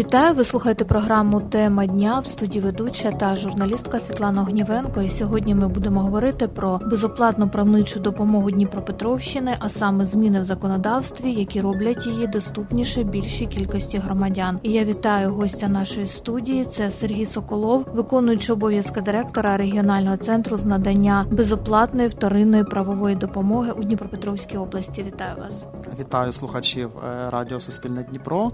Вітаю! Ви слухаєте програму Тема дня в студії ведуча та журналістка Світлана Огнівенко. І сьогодні ми будемо говорити про безоплатну правничу допомогу Дніпропетровщини, а саме зміни в законодавстві, які роблять її доступніше більшій кількості громадян. І я вітаю гостя нашої студії. Це Сергій Соколов, виконуючий обов'язки директора регіонального центру з надання безоплатної вторинної правової допомоги у Дніпропетровській області. Вітаю вас, Вітаю слухачів е, Радіо Суспільне Дніпро.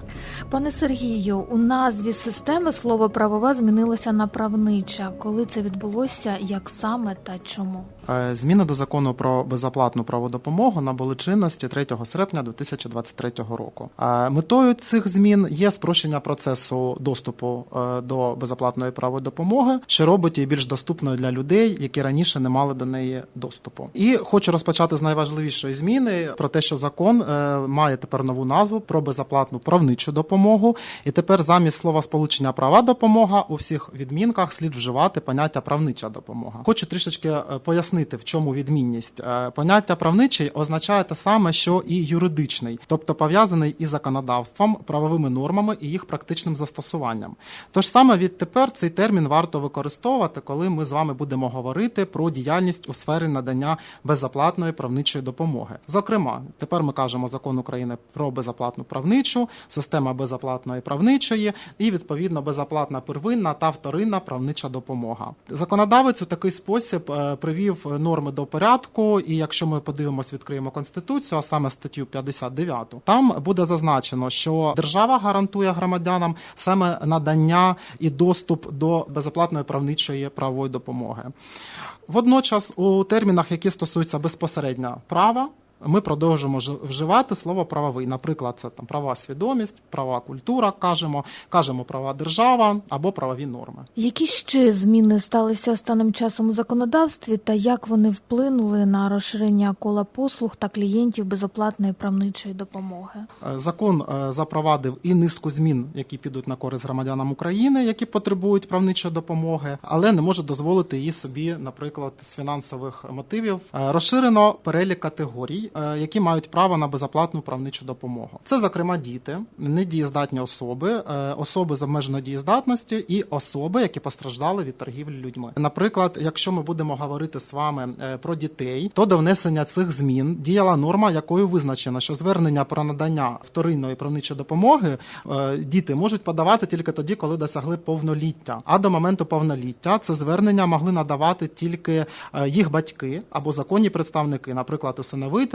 пане Сергію. У назві системи слово правова змінилося на правнича. Коли це відбулося, як саме та чому? Е, Зміни до закону про безоплатну правову допомогу набули чинності 3 серпня 2023 року. Е, Метою цих змін є спрощення процесу доступу е, до безоплатної правової допомоги, що робить її більш доступною для людей, які раніше не мали до неї доступу. І хочу розпочати з найважливішої зміни про те, що закон має тепер нову назву про безоплатну правничу допомогу. І тепер замість слова сполучення права допомога у всіх відмінках слід вживати поняття правнича допомога. Хочу трішечки е, пояснити, в чому відмінність. Е, Поняття правничий означає те саме, що і юридичний, тобто пов'язаний із законодавством, правовими нормами і їх практичним застосуванням. Тож саме відтепер цей термін варто використовувати, коли ми з вами будемо говорити про діяльність у сфері надання безоплатної правничої допомоги. Зокрема, тепер ми кажемо закон України про безоплатну правничу, система безоплатної правничої і відповідно безоплатна первинна та вторинна правнича допомога. Законодавець у такий спосіб е, привів норми до порядку. І якщо ми подивимось, відкриємо конституцію, а саме статтю 59, там буде зазначено, що держава гарантує громадянам саме надання і доступ до безоплатної правничої правової допомоги. Водночас, у термінах, які стосуються безпосередньо права, ми продовжуємо ж- вживати слово правовий. Наприклад, це там права свідомість, права культура, кажемо, кажемо права держава або правові норми. Які ще зміни сталися останнім часом у законодавстві, та як вони вплинули на розширення кола послуг та клієнтів безоплатної правничої допомоги? Е, Закон е, запровадив і низку змін, які підуть на користь громадянам України, які потребують правничої допомоги, але не може дозволити її собі, наприклад, з фінансових мотивів. Е, Розширено перелік категорій, е, які мають право на безоплатну правничу допомогу. Це, зокрема, діти, недієздатні особи, е, особи з обмеженою дієздатністю і особи, які постраждали від торгівлі людьми. Наприклад, якщо ми будемо говорити з вами е, про дітей, то до внесення цих змін діяла норма, якою визначено, що звернення про надання вторинної правничої допомоги діти можуть подавати тільки тоді, коли досягли повноліття. А до моменту повноліття це звернення могли надавати тільки їх батьки або законні представники, наприклад,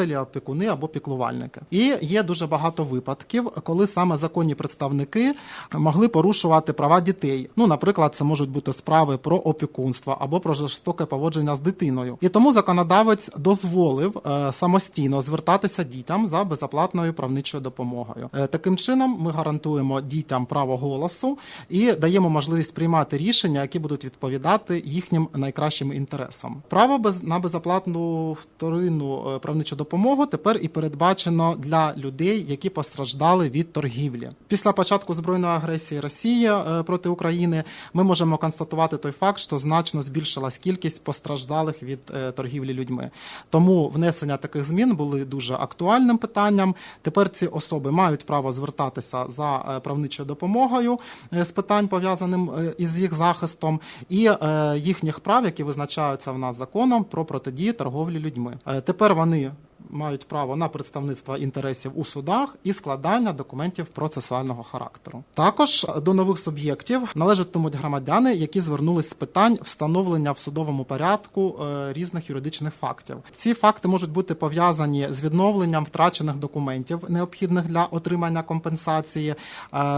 усиновителі, опікуни або піклувальники. І є дуже багато випадків, коли саме законні представники могли порушувати права дітей. Ну, наприклад, це можуть бути справи про опікунство або про жорстоке поводження з дитиною. І тому законодавець дозволив е, самостійно звертатися дітям за безоплатною правничою допомогою. Е, таким чином, ми гарантуємо дітям право голосу і даємо можливість приймати рішення, які будуть відповідати їхнім найкращим інтересам. Право без на безоплатну вторинну е, правничу допомогу тепер і передбачено для людей, які постраждали від торгівлі. Після початку збройної агресії Росії е, проти України ми можемо констатувати той факт, що значно збільшилась кількість постраждалих від е, торгівлі людьми. Тому внесення таких змін були дуже актуальним питанням. Тепер ці особи мають право звертатися за е, правничою допомогою з питань пов'язаним із їх захистом, і їхніх прав, які визначаються в нас законом про протидію торговлі людьми. Тепер вони мають право на представництво інтересів у судах і складання документів процесуального характеру. Також до нових суб'єктів належатимуть громадяни, які звернулись з питань встановлення в судовому порядку е, різних юридичних фактів. Ці факти можуть бути пов'язані з відновленням втрачених документів, необхідних для отримання компенсації е,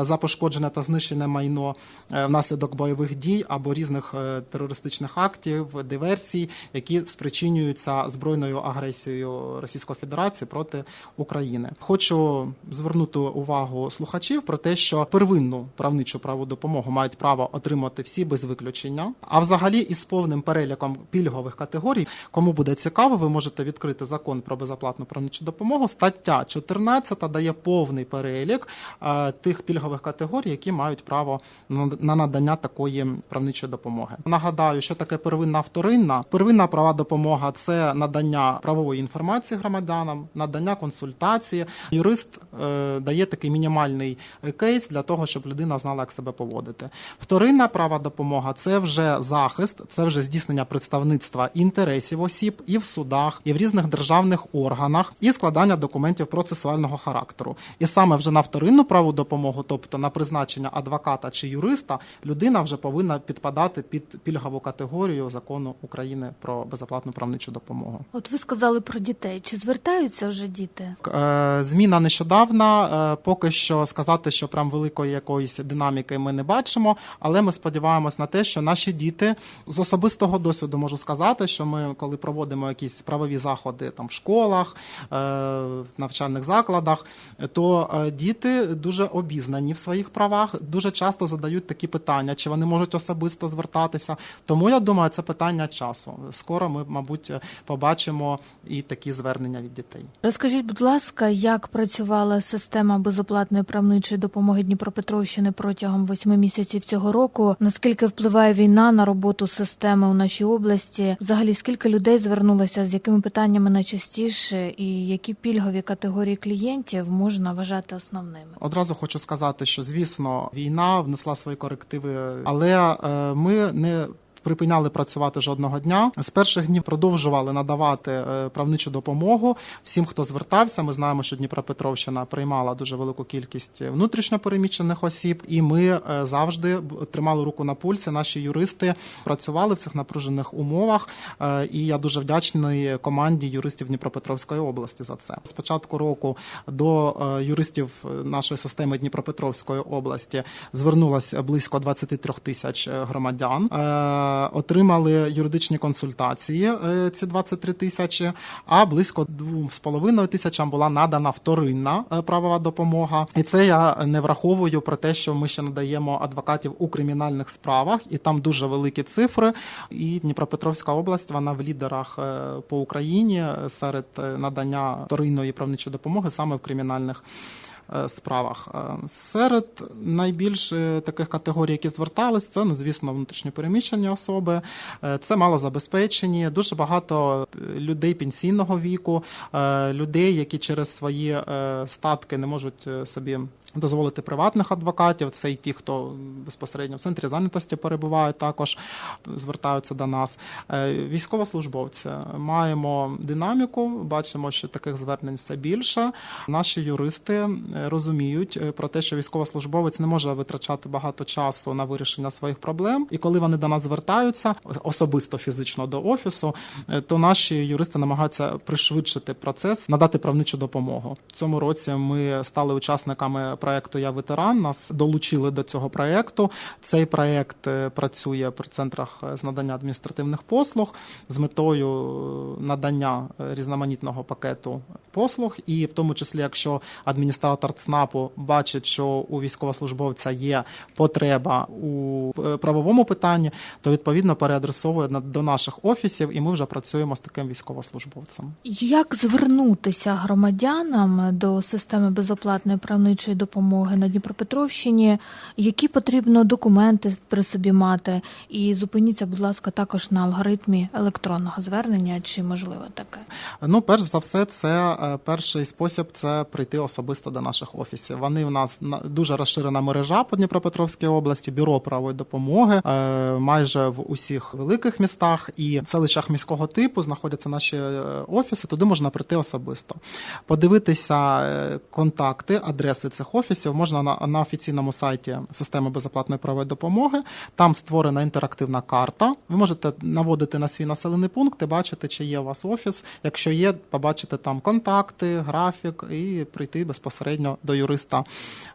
за пошкоджене та знищене майно е, внаслідок бойових дій або різних терористичних актів, диверсій, які спричинюються збройною агресією Російської Російської Федерації проти України. Хочу звернути увагу слухачів про те, що первинну правничу правову допомогу мають право отримати всі без виключення. А взагалі, із повним переліком пільгових категорій, кому буде цікаво, ви можете відкрити закон про безоплатну правничу допомогу. Стаття 14 дає повний перелік е, тих пільгових категорій, які мають право на на надання такої правничої допомоги. Нагадаю, що таке первинна вторинна. Первинна права допомога це надання правової інформації громадянам, надання консультації. Юрист е, дає такий мінімальний е, кейс для того, щоб людина знала, як себе поводити. Вторинна права допомога це вже захист, це вже здійснення представництва інтересів осіб і в судах, і в різних державних органах, і складання документів процесуального характеру. І саме вже на вторинну праву допомогу, тобто на призначення адвоката чи юриста, людина вже повинна підпадати під пільгову категорію закону України про безоплатну правничу допомогу. От ви сказали про дітей. Чи звертаються вже діти? Е, Зміна нещодавна. Е, Поки що сказати, що прям великої якоїсь динаміки ми не бачимо, але ми сподіваємось на те, що наші діти з особистого досвіду можу сказати, що ми, коли проводимо якісь правові заходи там в школах, е, в навчальних закладах, то діти дуже обізнані в своїх правах, дуже часто задають такі питання, чи вони можуть особисто звертатися. Тому я думаю, це питання часу. Скоро ми, мабуть, побачимо і такі звернення від дітей. Розкажіть, будь ласка, як працювала система безоплатної правничої допомоги Дніпропетровщини протягом восьми місяців цього року? Наскільки впливає війна на роботу системи у нашій області? Взагалі, скільки людей звернулося, з якими питаннями найчастіше, і які пільгові категорії клієнтів можна вважати основними? Одразу хочу сказати, що звісно війна внесла свої корективи, але е, ми не. Припиняли працювати жодного дня. З перших днів продовжували надавати е, правничу допомогу всім, хто звертався. Ми знаємо, що Дніпропетровщина приймала дуже велику кількість внутрішньопереміщених осіб, і ми е, завжди тримали руку на пульсі. Наші юристи працювали в цих напружених умовах. Е, І я дуже вдячний команді юристів Дніпропетровської області за це. З початку року до юристів нашої системи Дніпропетровської області звернулося близько 23 тисяч громадян. Е, Отримали юридичні консультації е, ці 23 тисячі, а близько 2,5 тисячам була надана вторинна е, правова допомога. І це я не враховую про те, що ми ще надаємо адвокатів у кримінальних справах, і там дуже великі цифри. І Дніпропетровська область вона в лідерах по Україні серед надання вторинної правничої допомоги саме в кримінальних. Е, Справах Е, серед найбільш е, таких категорій, які звертались, це ну звісно внутрішньопереміщені особи, це малозабезпечені, дуже багато людей пенсійного віку, людей, які через свої статки не можуть собі дозволити приватних адвокатів. Це і ті, хто безпосередньо в центрі зайнятості перебувають, також звертаються до нас. Військовослужбовці маємо динаміку, бачимо, що таких звернень все більше. Наші юристи розуміють е, про те, що військовослужбовець не може витрачати багато часу на вирішення своїх проблем. І коли вони до нас звертаються, особисто фізично до офісу, е, то наші юристи намагаються пришвидшити процес, надати правничу допомогу. Цьому році ми стали учасниками проекту Я ветеран. Нас долучили до цього проекту. Цей проект е, працює при центрах е, з надання адміністративних послуг з метою е, надання е, різноманітного пакету послуг, і в тому числі, якщо адміністратор ЦНАПу бачить, що у військовослужбовця є потреба у е, правовому питанні, то відповідно переадресовує до наших офісів, і ми вже працюємо з таким військовослужбовцем. Як звернутися громадянам до системи безоплатної правничої допомоги на Дніпропетровщині? Які потрібно документи при собі мати? І зупиніться, будь ласка, також на алгоритмі електронного звернення, чи можливо таке? Ну, перш за все, це е, перший спосіб це прийти особисто до наших офісів. Вони в нас дуже розширена мережа по Дніпропетровській області, бюро правової допомоги е, майже в усіх великих містах і селищах міського типу знаходяться наші е, офіси. Туди можна прийти особисто, подивитися е, контакти, адреси цих офісів можна на, офіційному сайті системи безоплатної правової допомоги. Там створена інтерактивна карта. Ви можете наводити на свій населений пункт і бачити, чи є у вас офіс. Якщо є, побачите там контакти, графік і прийти безпосередньо безпосередньо до юриста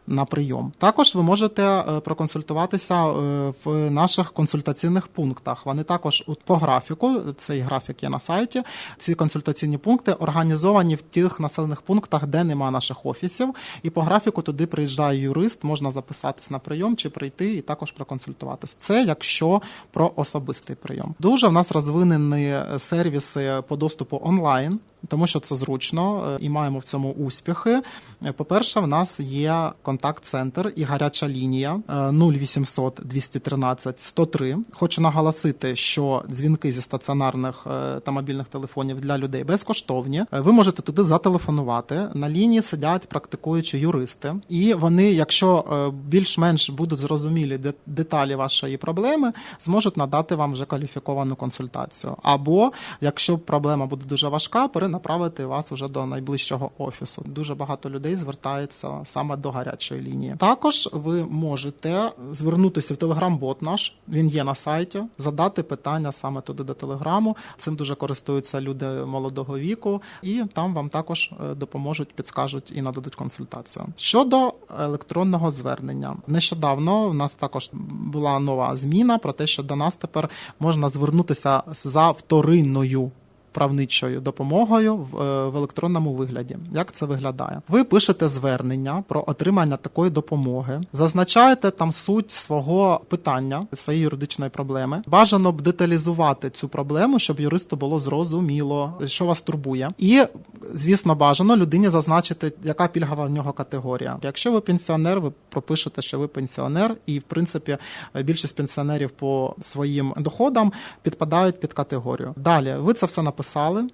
на прийом. Також ви можете е, проконсультуватися е, в наших консультаційних пунктах. Вони також по графіку, цей графік є на сайті. Ці консультаційні пункти організовані в тих населених пунктах, де немає наших офісів. І по графіку туди приїжджає юрист, можна записатись на прийом чи прийти і також проконсультуватись. Це якщо про особистий прийом. Дуже в нас розвинені сервіси по доступу онлайн. Тому що це зручно е, і маємо в цьому успіхи. Е, По-перше, в нас є контакт-центр і гаряча лінія е, 0800 213 103. Хочу наголосити, що дзвінки зі стаціонарних е, та мобільних телефонів для людей безкоштовні. Ви можете туди зателефонувати. На лінії сидять практикуючі юристи, і вони, якщо більш-менш будуть зрозумілі де- деталі вашої проблеми, зможуть надати вам вже кваліфіковану консультацію. Або якщо проблема буде дуже важка, перенаправити вас уже до найближчого офісу. Дуже багато людей звертається саме до гарячої лінії. Також ви можете звернутися в телеграм-бот наш. Він є на сайті, задати питання саме туди до телеграму. Цим дуже користуються люди молодого віку, і там вам також е, допоможуть, підскажуть і нададуть консультацію. Щодо електронного звернення, нещодавно в нас також була нова зміна про те, що до нас тепер можна звернутися за вторинною правничою допомогою в, е, в електронному вигляді. Як це виглядає? Ви пишете звернення про отримання такої допомоги, зазначаєте там суть свого питання, своєї юридичної проблеми. Бажано б деталізувати цю проблему, щоб юристу було зрозуміло, що вас турбує. І, звісно, бажано людині зазначити, яка пільгова в нього категорія. Якщо ви пенсіонер, ви пропишете, що ви пенсіонер, і в принципі більшість пенсіонерів по своїм доходам підпадають під категорію. Далі ви це все написали,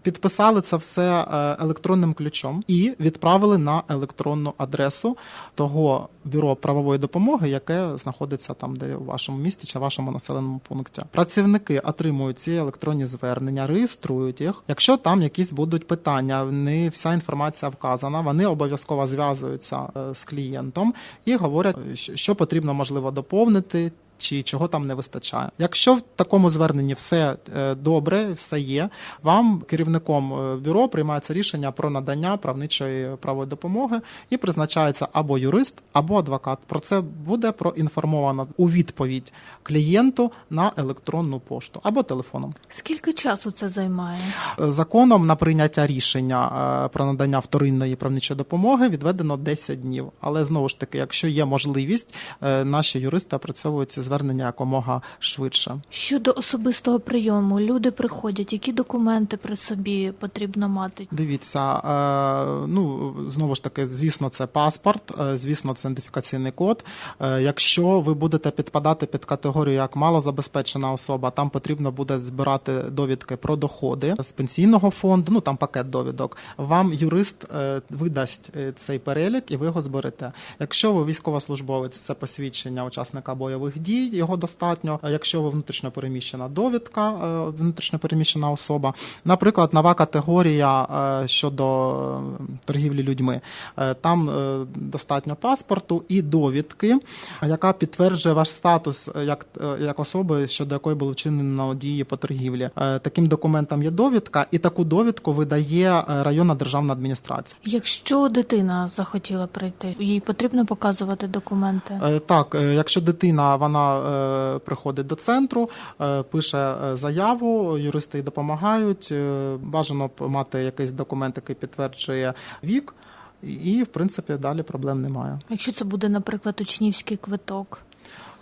підписали це все е, електронним ключом і відправили на електронну адресу того бюро правової допомоги, яке знаходиться там, де у вашому місті чи вашому населеному пункті. Працівники отримують ці електронні звернення, реєструють їх. Якщо там якісь будуть питання, не вся інформація вказана, вони обов'язково зв'язуються е, з клієнтом і говорять, що потрібно можливо доповнити. Чи чого там не вистачає? Якщо в такому зверненні все е, добре, все є, вам керівником е, бюро приймається рішення про надання правничої правої допомоги і призначається або юрист, або адвокат. Про це буде проінформовано у відповідь клієнту на електронну пошту або телефоном. Скільки часу це займає? Е, Законом на прийняття рішення про надання вторинної правничої допомоги відведено 10 днів. Але знову ж таки, якщо є можливість, наші юристи опрацьовують ці звернення якомога швидше. Щодо особистого прийому, люди приходять, які документи при собі потрібно мати? Дивіться, е, ну знову ж таки, звісно, це паспорт, е, звісно, це ідентифікаційний код. Е, Якщо ви будете підпадати під категорію як малозабезпечена особа, там потрібно буде збирати довідки про доходи з пенсійного фонду. Ну там пакет довідок. Вам юрист видасть цей перелік, і ви його зберете. Якщо ви військовослужбовець, це посвідчення учасника бойових дій, його достатньо. А Якщо ви внутрішньо переміщена довідка, е, внутрішньо переміщена особа, наприклад, нова категорія е, щодо е, торгівлі людьми, Е, там е, достатньо паспорту і довідки, яка підтверджує ваш статус е, як, е, як особи, щодо якої було вчинено дії по торгівлі. Е, Таким документом є довідка, і таку довідку видає е, районна державна адміністрація. Якщо дитина захотіла прийти, їй потрібно показувати документи. Е, Так, е, якщо дитина вона е, приходить до центру, е, пише е, заяву, юристи їй допомагають. Бажано мати якийсь документ, який підтверджує вік, і в принципі далі проблем немає. Якщо це буде, наприклад, учнівський квиток.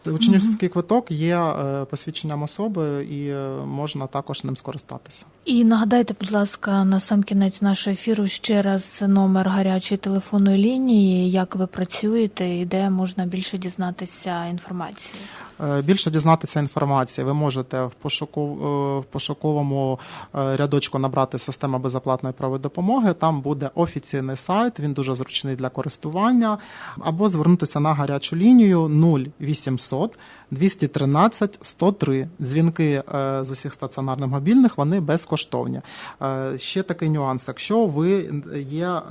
Учнівський квиток є е, посвідченням особи, і е, можна також ним скористатися. І нагадайте, будь ласка, на сам кінець нашого ефіру ще раз номер гарячої телефонної лінії, як ви працюєте і де можна більше дізнатися інформації. Е, Більше дізнатися інформації ви можете в е, пошуковому е, рядочку набрати система безоплатної правової допомоги. Там буде офіційний сайт, він дуже зручний для користування. Або звернутися на гарячу лінію 0800 213 103. Дзвінки з усіх стаціонарних мобільних вони безкоштовні. Ще такий нюанс. Якщо ви є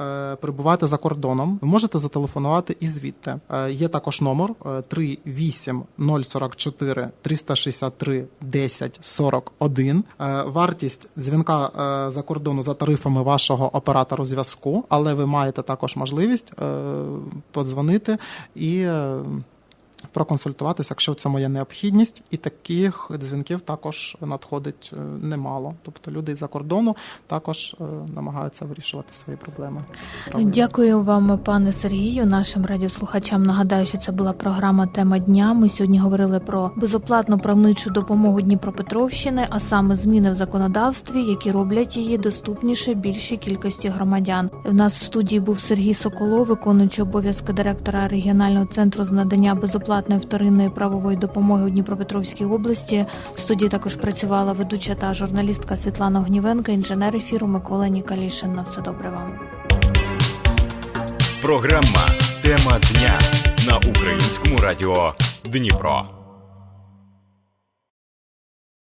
перебуваєте за кордоном, ви можете зателефонувати і звідти. Є також номер е, 38040 044 363 10 41. Е, Вартість дзвінка е, за кордону за тарифами вашого оператору зв'язку, але ви маєте також можливість е, подзвонити і. Проконсультуватися, якщо в цьому є необхідність, і таких дзвінків також надходить е, немало. Тобто люди за кордону також е, намагаються вирішувати свої проблеми. Дякую вам, пане Сергію. Нашим радіослухачам нагадаю, що це була програма Тема дня. Ми сьогодні говорили про безоплатну правничу допомогу Дніпропетровщини, а саме зміни в законодавстві, які роблять її доступніше більшій кількості громадян. У нас в студії був Сергій Соколов, виконуючий обов'язки директора регіонального центру з надання безоплатної вторинної правової допомоги у Дніпропетровській області. В студії також працювала ведуча та журналістка Світлана Огнівенка, інженер ефіру Микола Нікалішин. На все добре вам. Програма Тема дня на українському радіо Дніпро.